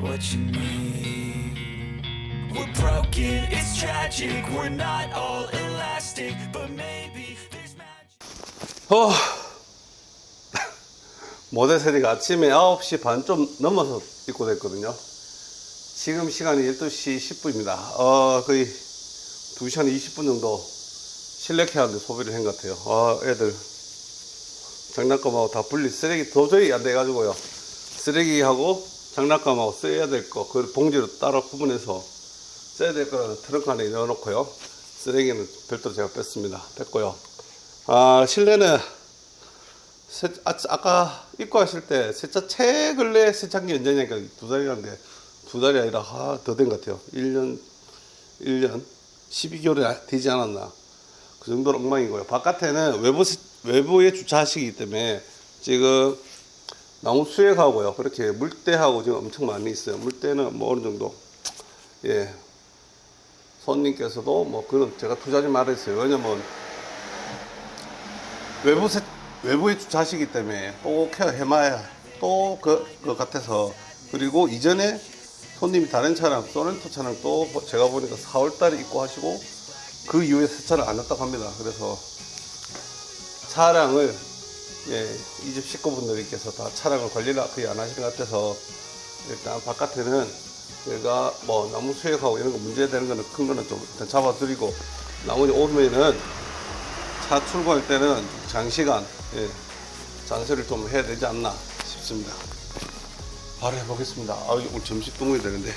What you need We're broken, it's tragic We're not all elastic But maybe there's magic 어, 모델 세대가 아침에 9시 반 좀 넘어서 입고 됐거든요. 지금 시간이 12시 10분입니다. 어, 거의 2시 간 20분 정도 실내케 하는데 소비를 한 것 같아요. 아, 애들 장난감하고 다 분리, 쓰레기 도저히 안 돼가지고요. 쓰레기하고 장난감하고 써야 될 거, 그걸 봉지로 따로 구분해서 써야 될 거는 트렁크 안에 넣어놓고요. 쓰레기는 별도로 제가 뺐습니다. 뺐고요. 아, 실내는 세, 아, 아까 입고 하실 때 세차 최근래 세차기 언제냐니까 두 달이라는데 두 달이 아니라 아, 더 된 것 같아요. 1년 1년 12개월이 되지 않았나 그 정도로 엉망이고요. 바깥에는 외부 세- 외부에 주차하시기 때문에 지금 나무 수액하고요. 그렇게 물때하고 지금 엄청 많이 있어요. 물때는 뭐 어느 정도 예 손님께서도 뭐 그런 제가 투자하지 말았어요. 왜냐면 외부 세, 외부에 주차하시기 때문에 또 케어 해마야 또 그 그 같아서 그리고 이전에 손님이 다른 차량 소렌토 차량 또 제가 보니까 4월달에 입고 하시고 그 이후에 세차를 안 했다고 합니다. 그래서 차량을 예, 이 집 식구분들께서 다 차량을 관리를 거의 안 하시는 것 같아서 일단 바깥에는 제가 뭐 나무 수액하고 이런 거 문제 되는 거는 큰 거는 좀 일단 잡아드리고 나머지 오면은 차 출고할 때는 장시간 예, 잔세를 좀 해야 되지 않나 싶습니다. 바로 해보겠습니다. 아, 오늘 점심 또 먹어야 되는데.